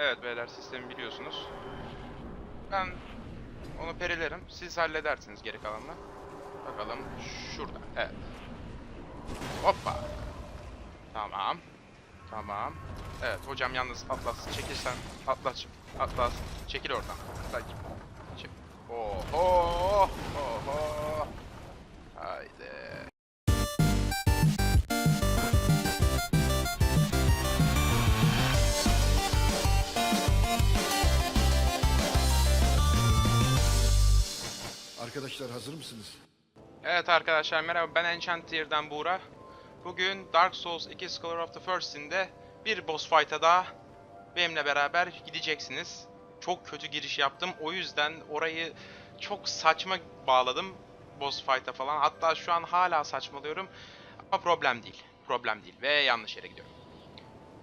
Evet beyler sistemi biliyorsunuz. Ben onu perilerim. Siz halledersiniz geri kalanını. Bakalım şurada. Evet. Hoppa. Tamam. Tamam. Evet hocam yalnız Atlas çekilsen Atlas Atlas çekil oradan. Atlas. Oho. Oho. Haydi. Arkadaşlar hazır mısınız? Evet arkadaşlar merhaba ben Enchanter'dan Buğra. Bugün Dark Souls 2 Scholar of the First'inde bir boss fight'a daha benimle beraber gideceksiniz. Çok kötü giriş yaptım o yüzden orayı çok saçma bağladım boss fight'a falan. Hatta şu an hala saçmalıyorum ama problem değil. Problem değil ve yanlış yere gidiyorum.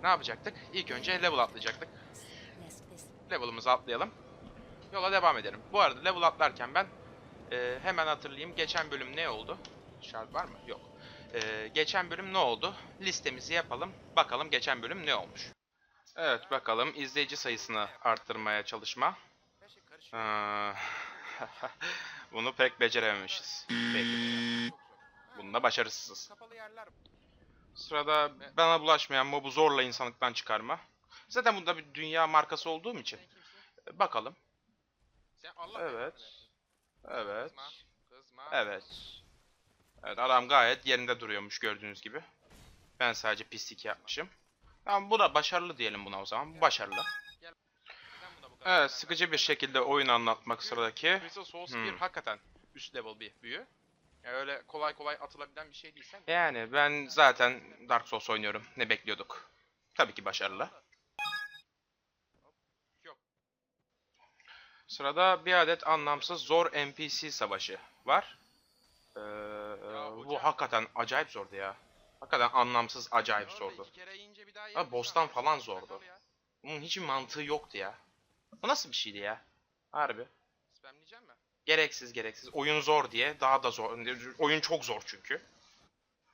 Ne yapacaktık? İlk önce level atlayacaktık. Level'ımızı atlayalım. Yola devam edelim. Bu arada level atlarken ben ee, hemen hatırlayayım. Geçen bölüm ne oldu? Şart var mı? Yok. Ee, geçen bölüm ne oldu? Listemizi yapalım. Bakalım geçen bölüm ne olmuş. Evet bakalım izleyici sayısını arttırmaya çalışma. Ee, Bunu pek becerememişiz. Peki. Bunda başarısızız. Sırada bana bulaşmayan mobu zorla insanlıktan çıkarma. Zaten bunda bir dünya markası olduğum için. Bakalım. Evet. Evet. Evet. Evet adam gayet yerinde duruyormuş gördüğünüz gibi. Ben sadece pislik yapmışım. Tamam bu da başarılı diyelim buna o zaman. Bu başarılı. Evet sıkıcı bir şekilde oyun anlatmak sıradaki. Crystal Souls Hmm. 1 hakikaten üst level bir büyü. Yani öyle kolay kolay atılabilen bir şey değil. Sen Yani ben zaten Dark Souls oynuyorum. Ne bekliyorduk? Tabii ki başarılı. Yok. Sırada bir adet anlamsız zor NPC savaşı var. Ee, bu hakikaten acayip zordu ya. Hakikaten anlamsız acayip zordu. Ha, boss'tan falan zordu. Bunun hiçbir mantığı yoktu ya. Bu nasıl bir şeydi ya? Harbi. Mi? Gereksiz gereksiz. Oyun zor diye daha da zor. Oyun çok zor çünkü.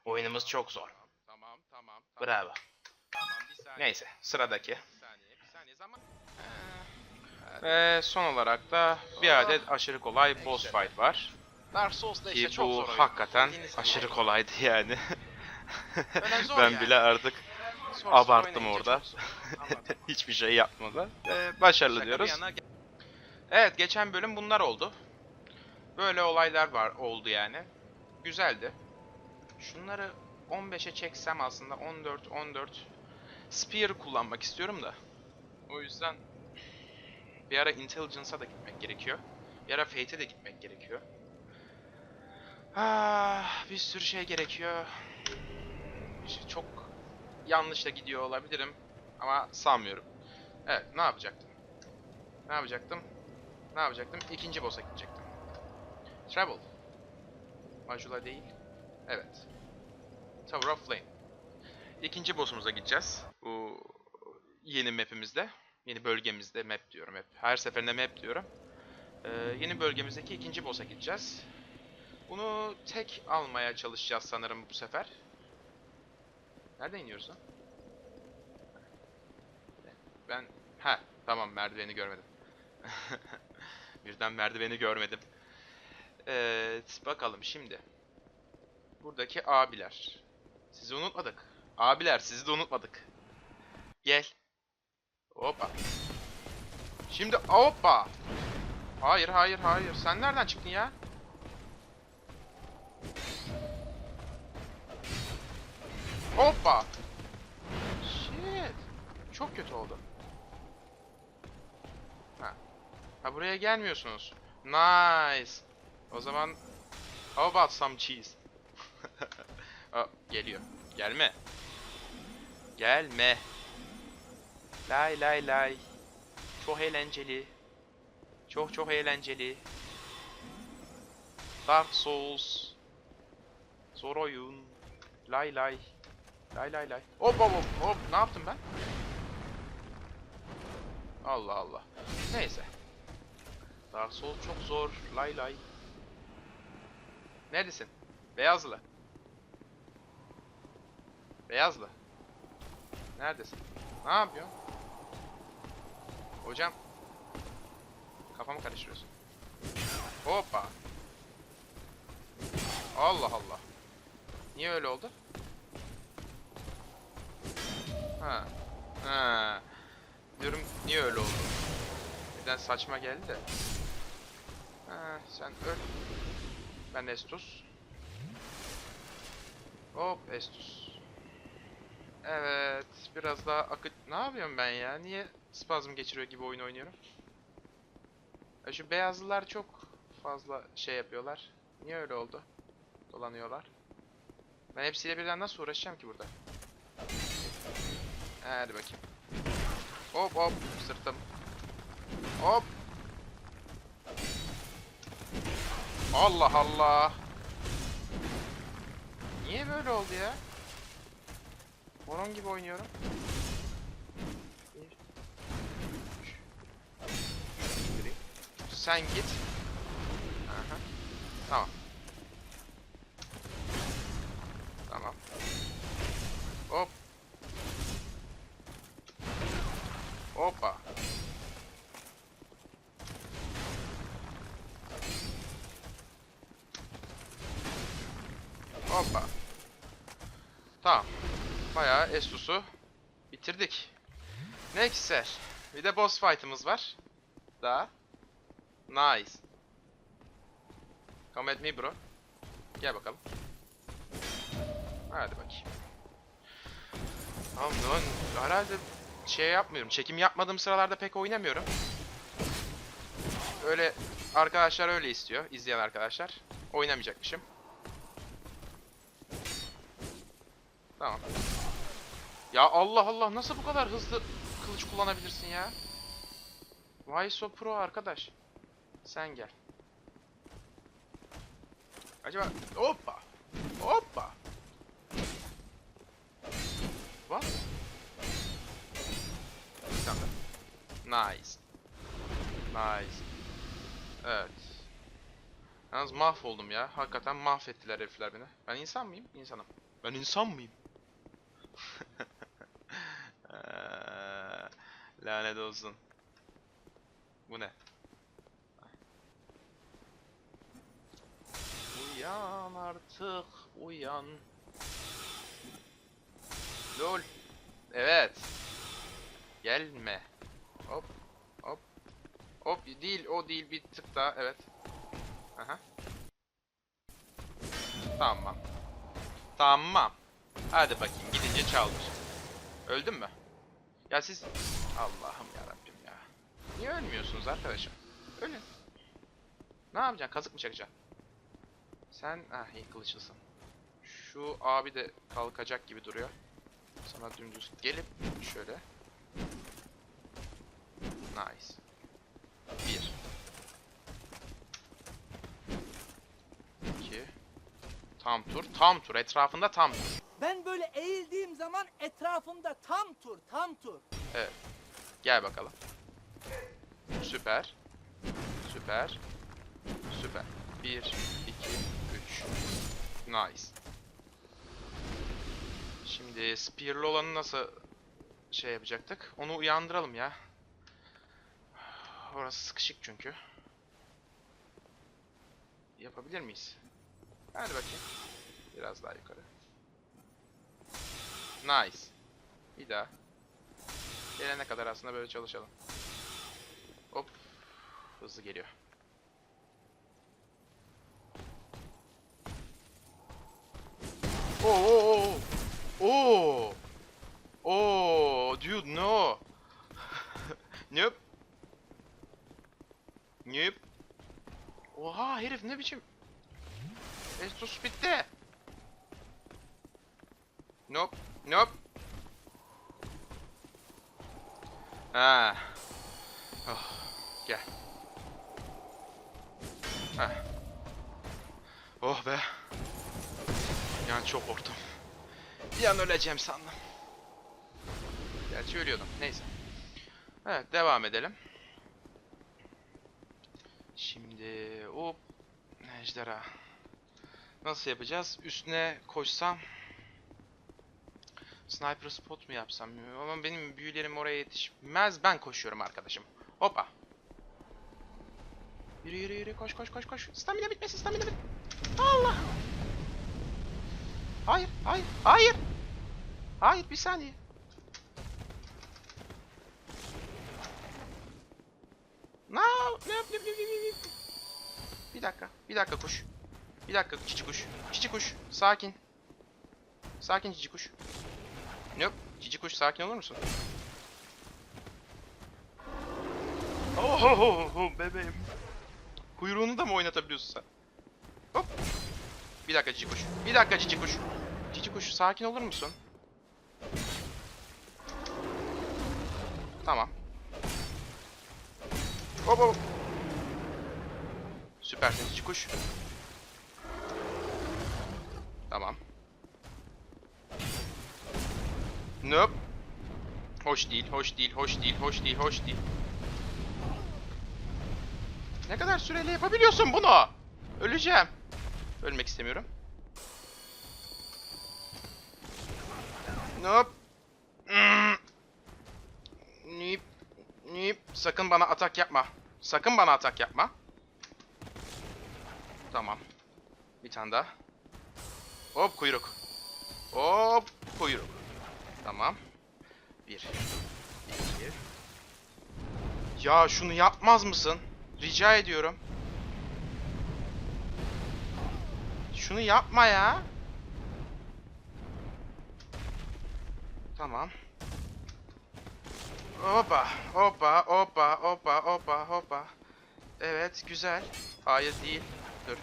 Oyunumuz çok zor. Tamam tamam. tamam. Bravo. Tamam. Neyse sıradaki. Bir saniye bir saniye zaman. Ve son olarak da bir adet aşırı kolay boss fight var. Dark Souls'da işte Ki çok bu zor oyun. hakikaten Bildiğiniz gibi. aşırı kolaydı yani. Öyle zor ben yani. bile artık abarttım oynayınca orada. çok zor. Anladım. hiçbir şey yapmadı. Ve başarılı Şaka bir diyoruz. yana Evet geçen bölüm bunlar oldu. Böyle olaylar var oldu yani. Güzeldi. Şunları 15'e çeksem aslında 14 14 Spear kullanmak istiyorum da. O yüzden bir ara Intelligence'a da gitmek gerekiyor. Bir ara Fate'e de gitmek gerekiyor. Ah, bir sürü şey gerekiyor. İşte çok yanlış da gidiyor olabilirim ama sanmıyorum. Evet, ne yapacaktım? Ne yapacaktım? Ne yapacaktım? İkinci boss'a gidecektim. Travel. Majula değil. Evet. Tower of Flame. İkinci boss'umuza gideceğiz. Bu yeni map'imizde. Yeni bölgemizde map diyorum hep. Her seferinde map diyorum. Ee, yeni bölgemizdeki ikinci boss'a gideceğiz. Bunu tek almaya çalışacağız sanırım bu sefer. Nereden iniyoruz lan? Ben... Ha tamam merdiveni görmedim. Birden merdiveni görmedim. Evet, bakalım şimdi. Buradaki abiler. Sizi unutmadık. Abiler, sizi de unutmadık. Gel. Hoppa. Şimdi hoppa. Hayır, hayır, hayır. Sen nereden çıktın ya? Hoppa. Shit. Çok kötü oldu. Ha. Ha buraya gelmiyorsunuz. Nice. O zaman how about some cheese? Aa, geliyor. Gelme. Gelme. Lay lay lay. Çok eğlenceli. Çok çok eğlenceli. Dark Souls. Zor oyun. Lay lay. Lay lay lay. Hop hop hop hop. Ne yaptım ben? Allah Allah. Neyse. Dark Souls çok zor. Lay lay. Neredesin? Beyazlı. Beyazlı. Neredesin? Ne yapıyorsun? Hocam. Kafamı karıştırıyorsun. Hoppa. Allah Allah. Niye öyle oldu? Ha. Ha. Diyorum niye öyle oldu? Neden saçma geldi de. Ha, sen öl. Ben Estus. Hop Estus. Evet, biraz daha akıt... Ne yapıyorum ben ya? Niye spazm geçiriyor gibi oyun oynuyorum? Ya şu beyazlılar çok fazla şey yapıyorlar. Niye öyle oldu? Dolanıyorlar. Ben hepsiyle birden nasıl uğraşacağım ki burada? Hadi bakayım. Hop hop sırtım. Hop. Allah Allah. Niye böyle oldu ya? Moron gibi oynuyorum. Sen git. Aha. Tamam. Tamam. Hop. Hoppa. Hoppa. Tamam. Bayağı Estus'u bitirdik. Nexter. Bir de boss fight'ımız var. Daha. Nice. Come at me bro. Gel bakalım. Hadi bakayım. Tamam lan herhalde şey yapmıyorum. Çekim yapmadığım sıralarda pek oynamıyorum. Öyle arkadaşlar öyle istiyor. izleyen arkadaşlar. Oynamayacakmışım. Tamam. Ya Allah Allah nasıl bu kadar hızlı kılıç kullanabilirsin ya? Why so pro arkadaş? Sen gel. Acaba hoppa. Hoppa. What? Daha. Nice. Nice. Evet. Yalnız mahvoldum ya. Hakikaten mahvettiler herifler beni. Ben insan mıyım? İnsanım. Ben insan mıyım? Lanet olsun. Bu ne? Uyan artık, uyan. Lol. Evet. Gelme. Hop, hop. Hop, değil, o değil, bir tık daha, evet. Aha. Tamam. Tamam. Hadi bakayım, gidince çaldır. Öldün mü? Ya siz... Allah'ım yarabbim ya. Niye ölmüyorsunuz arkadaşım? Ölün. Ne yapacaksın? Kazık mı çakacaksın? Sen... Ah iyi kılıçlısın. Şu abi de kalkacak gibi duruyor. Sana dümdüz gelip şöyle. Nice. Bir. İki. Tam tur. Tam tur. Etrafında tam tur. Ben böyle eğildiğim zaman etrafımda tam tur, tam tur. Gel bakalım. Süper. Süper. Süper. Bir, iki. Nice. Şimdi spear'lı olanı nasıl şey yapacaktık? Onu uyandıralım ya. Orası sıkışık çünkü. Yapabilir miyiz? Hadi bakayım. Biraz daha yukarı. Nice. Bir daha. Gelene kadar aslında böyle çalışalım. Hop. Hızlı geliyor. Oo oo oo. Oo. Oo, dude no. nope. Nope. Oha herif ne biçim? Estus bitti. Nope. Nope. Ha. Oh, gel. Ha. Oh be. Yani çok korktum. Bir an öleceğim sandım. Gerçi ölüyordum. Neyse. Evet devam edelim. Şimdi o ejderha. Nasıl yapacağız? Üstüne koşsam Sniper spot mu yapsam? Ama benim büyülerim oraya yetişmez. Ben koşuyorum arkadaşım. Hoppa. Yürü yürü yürü koş koş koş koş. Stamina bitmesin stamina bit. Allah. Hayır hayır hayır. Hayır bir saniye. No, no, no, no, no, no. Bir dakika, bir dakika kuş. Bir dakika cici kuş. Cici kuş, sakin. Sakin cici kuş. Yok, cici kuş sakin olur musun? Oh, oh, oh, oh, bebeğim. Kuyruğunu da mı oynatabiliyorsun sen? Hop. Bir dakika cici kuş. Bir dakika cici kuş. Cici kuş sakin olur musun? Tamam. Hop hop. Süpersin cici kuş. Tamam. Nope. Hoş değil, hoş değil, hoş değil, hoş değil, hoş değil. Ne kadar süreli yapabiliyorsun bunu? Öleceğim. Ölmek istemiyorum. Nope. Hmm. Nip. Nip. Sakın bana atak yapma. Sakın bana atak yapma. Tamam. Bir tane daha. Hop kuyruk. Hop kuyruk. Tamam. Bir. İki. Ya şunu yapmaz mısın? Rica ediyorum. Şunu yapma ya. Tamam. Hoppa, hoppa, hoppa, hoppa, hoppa, hoppa. Evet, güzel. Hayır değil. Dur.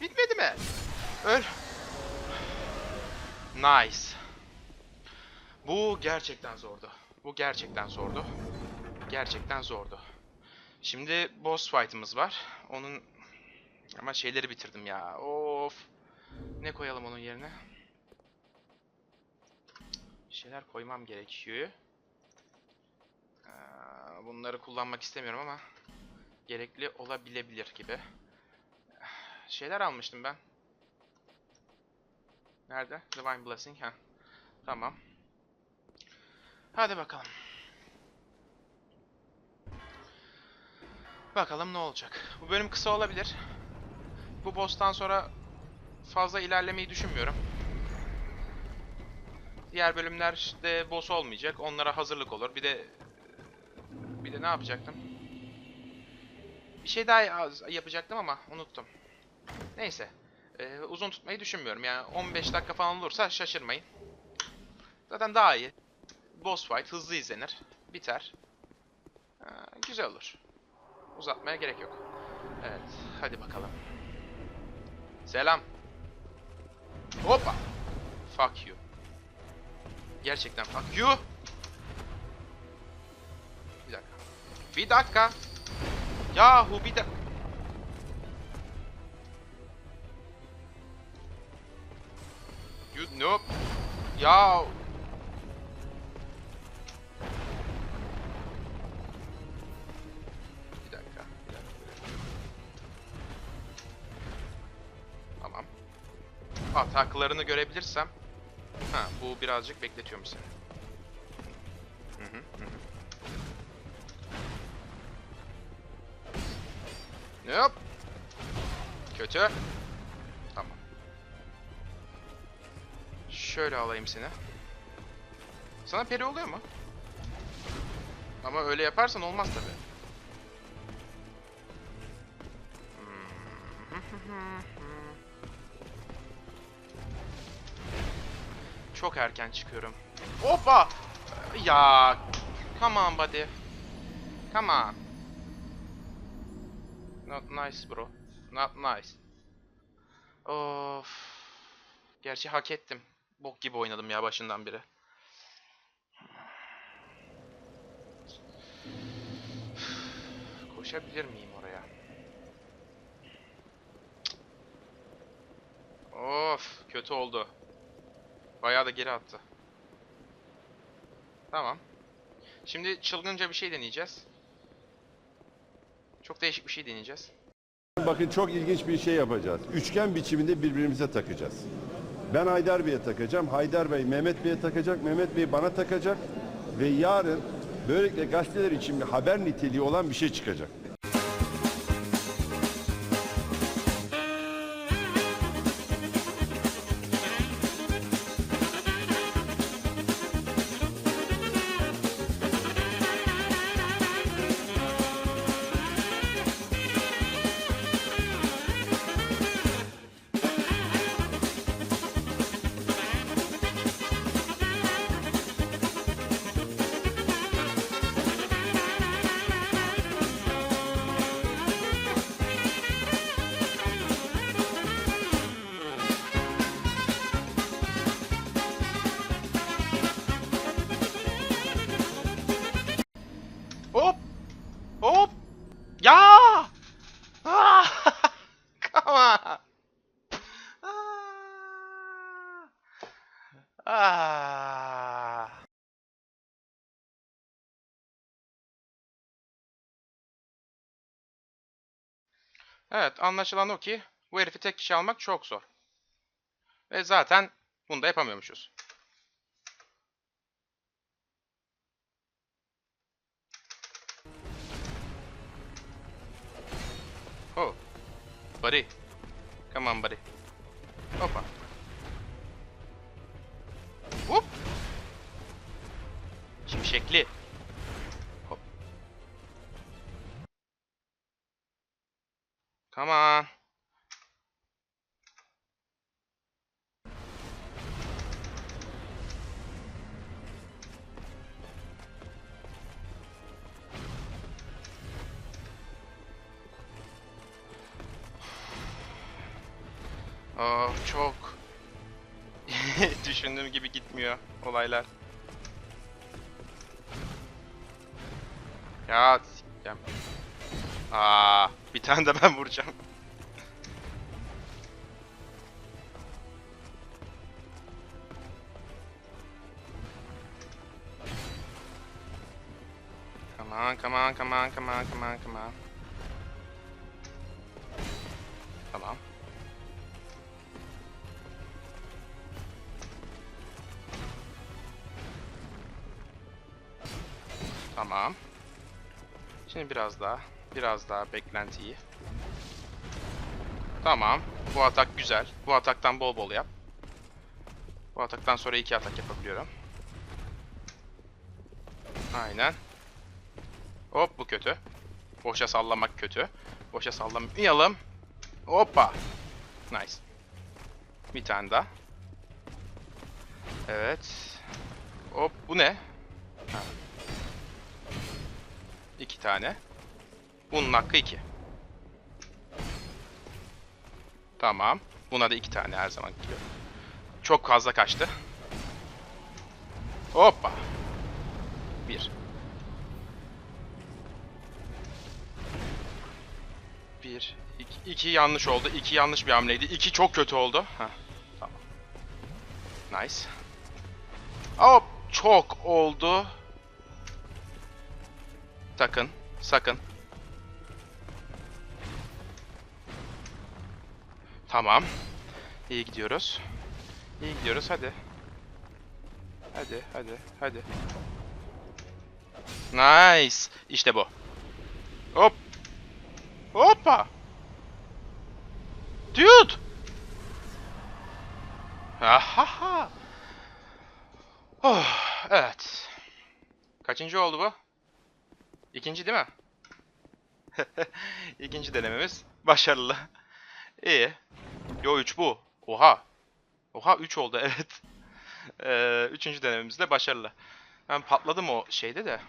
Bitmedi mi? Öl. Nice. Bu gerçekten zordu. Bu gerçekten zordu. Gerçekten zordu. Şimdi boss fight'ımız var. Onun ama şeyleri bitirdim ya. Of. Ne koyalım onun yerine? Bir şeyler koymam gerekiyor. Ee, Bunları kullanmak istemiyorum ama gerekli olabilebilir gibi. Şeyler almıştım ben. Nerede? Divine Blessing. Ha. Tamam. Hadi bakalım. Bakalım ne olacak. Bu bölüm kısa olabilir. Bu boss'tan sonra fazla ilerlemeyi düşünmüyorum. Diğer bölümlerde boss olmayacak. Onlara hazırlık olur. Bir de bir de ne yapacaktım? Bir şey daha yapacaktım ama unuttum. Neyse. Ee, uzun tutmayı düşünmüyorum. Yani 15 dakika falan olursa şaşırmayın. Zaten daha iyi. Boss fight hızlı izlenir. Biter. Ee, güzel olur. Uzatmaya gerek yok. Evet. Hadi bakalım. Selam. Hoppa. Fuck you. Gerçekten fuck you. Bir dakika. Bir dakika. Yahu bir dakika. You noob. Ya. Bir dakika. Bir dakika. Tamam. Ataklarını görebilirsem. Ha, bu birazcık bekletiyormuş seni. Hı hı, hı. Hop. Kötü. Tamam. Şöyle alayım seni. Sana peri oluyor mu? Ama öyle yaparsan olmaz tabi. Çok erken çıkıyorum. Hoppa! Ya, come on buddy. Come on. Not nice bro. Not nice. Of. Gerçi hak ettim. Bok gibi oynadım ya başından beri. Koşabilir miyim oraya? Of, kötü oldu. Bayağı da geri attı. Tamam. Şimdi çılgınca bir şey deneyeceğiz. Çok değişik bir şey deneyeceğiz. Bakın çok ilginç bir şey yapacağız. Üçgen biçiminde birbirimize takacağız. Ben Haydar Bey'e takacağım. Haydar Bey Mehmet Bey'e takacak. Mehmet Bey bana takacak. Ve yarın Böylelikle gazeteler için bir haber niteliği olan bir şey çıkacak. Ah! Evet, anlaşılan o ki bu herifi tek kişi almak çok zor. Ve zaten bunu da yapamıyormuşuz. Oh. Buddy. Come on, buddy. Hoppa. Hop. Şimşekli. Hop. Come on. Aa, çok düşündüğüm gibi gitmiyor olaylar. Ya s**eceğim. Aa, bir tane de ben vuracağım. Come on, come on, come on, come on, come on, come on. Tamam. Şimdi biraz daha, biraz daha beklentiyi. Tamam. Bu atak güzel. Bu ataktan bol bol yap. Bu ataktan sonra iki atak yapabiliyorum. Aynen. Hop bu kötü. Boşa sallamak kötü. Boşa sallamayalım. Hoppa. Nice. Bir tane daha. Evet. Hop bu ne? İki tane. Bunun hakkı iki. Tamam. Buna da iki tane her zaman gibi. Çok fazla kaçtı. Hoppa. Bir. Bir. iki, iki yanlış oldu. İki yanlış bir hamleydi. İki çok kötü oldu. Heh, tamam. Nice. Hop. Çok oldu. Sakın. Sakın. Tamam. İyi gidiyoruz. İyi gidiyoruz hadi. Hadi hadi hadi. Nice. İşte bu. Hop. Hoppa. Dude. Ahaha. Oh, evet. Kaçıncı oldu bu? İkinci değil mi? İkinci denememiz başarılı. İyi. Yo 3 bu. Oha. Oha 3 oldu evet. Ee, üçüncü denememiz de başarılı. Ben patladım o şeyde de.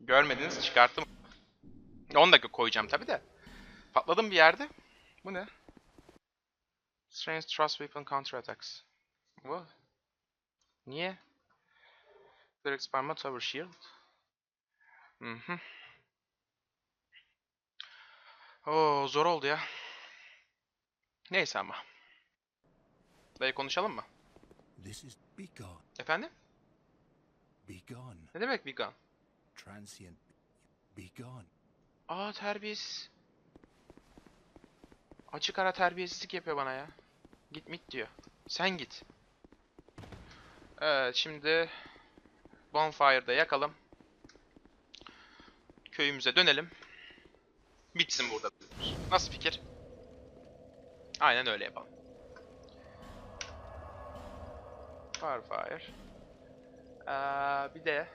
Görmediniz çıkarttım. 10 dakika koyacağım tabi de. Patladım bir yerde. Bu ne? Strange Trust Weapon Counterattacks. Bu. Niye? Clear Experiment Tower Shield. Mhm. Oo zor oldu ya. Neyse ama. Dayı konuşalım mı? This is begone, Efendim? begone, Ne demek vegan? transient, begone. Aa terbiyesiz. Açık ara terbiyesizlik yapıyor bana ya. Git mit diyor. Sen git. Evet şimdi Bonfire'da yakalım. Köyümüze dönelim. Bitsin burada. Nasıl fikir? Aynen öyle yapalım. Farfire. Ee, bir de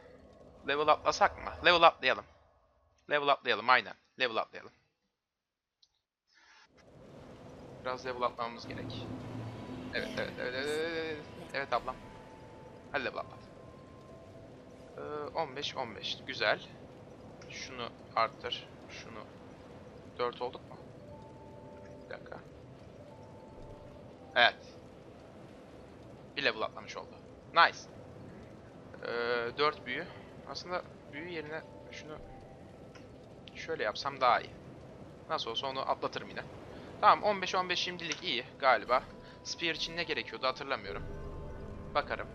level atlasak mı? Level atlayalım. Level atlayalım aynen. Level atlayalım. Biraz level atlamamız gerek. Evet evet evet evet evet, evet. Ablam. Hadi level atlat. Ee, 15 15 güzel. Şunu arttır. Şunu 4 olduk mu? Bir dakika. Evet. Bir level atlamış oldu. Nice. Ee, 4 büyü. Aslında büyü yerine şunu şöyle yapsam daha iyi. Nasıl olsa onu atlatırım yine. Tamam 15-15 şimdilik iyi galiba. Spear için ne gerekiyordu hatırlamıyorum. Bakarım.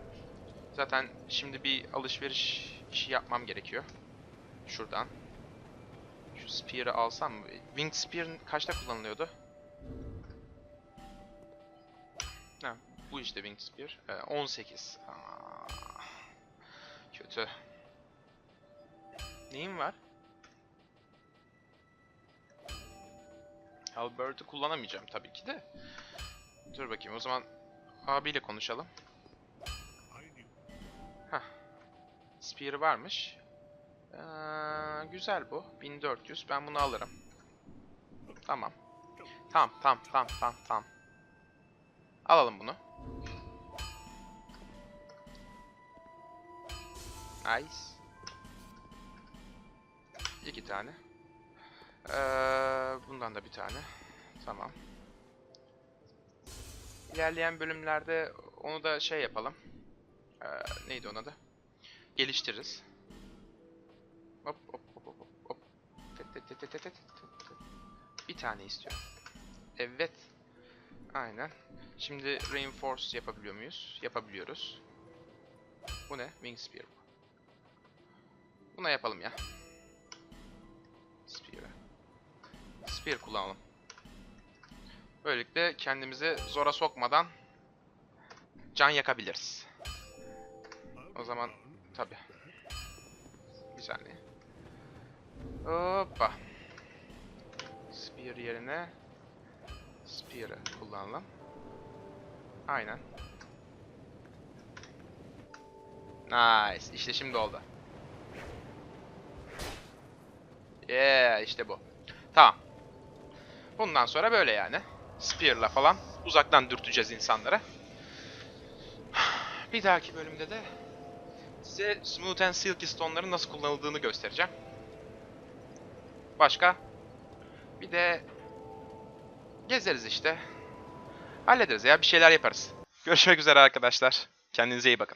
Zaten şimdi bir alışveriş işi yapmam gerekiyor. Şuradan. Şu Spear'ı alsam mı? Winged Spear kaçta kullanılıyordu? Ha, bu işte Winged Spear. Ee, 18. Aa, kötü. Neyim var? Albert'ı kullanamayacağım tabii ki de. Dur bakayım o zaman abiyle konuşalım. Hah. Spear varmış. Ee, güzel bu. 1400. Ben bunu alırım. Tamam. Tamam, tamam, tamam, tamam, tamam. Alalım bunu. Nice. İki tane. Ee, bundan da bir tane. Tamam. İlerleyen bölümlerde onu da şey yapalım. Ee, neydi ona da? Geliştiririz. Hop hop hop hop hop. Tet tet tet tet tet. Bir tane istiyorum. Evet. Aynen. Şimdi reinforce yapabiliyor muyuz? Yapabiliyoruz. Bu ne? Wing Spear. bu. Buna yapalım ya. Spear'ı. Spear kullanalım. Böylelikle kendimizi zora sokmadan can yakabiliriz. O zaman tabi. Bir saniye. Hoppa. Spear yerine Spear'ı kullanalım. Aynen. Nice. İşte şimdi oldu. Yeah, işte bu. Tamam. Bundan sonra böyle yani. Spear'la falan uzaktan dürteceğiz insanlara. Bir dahaki bölümde de size Smooth and Silky Stone'ların nasıl kullanıldığını göstereceğim. Başka? Bir de gezeriz işte. Hallederiz ya bir şeyler yaparız. Görüşmek üzere arkadaşlar. Kendinize iyi bakın.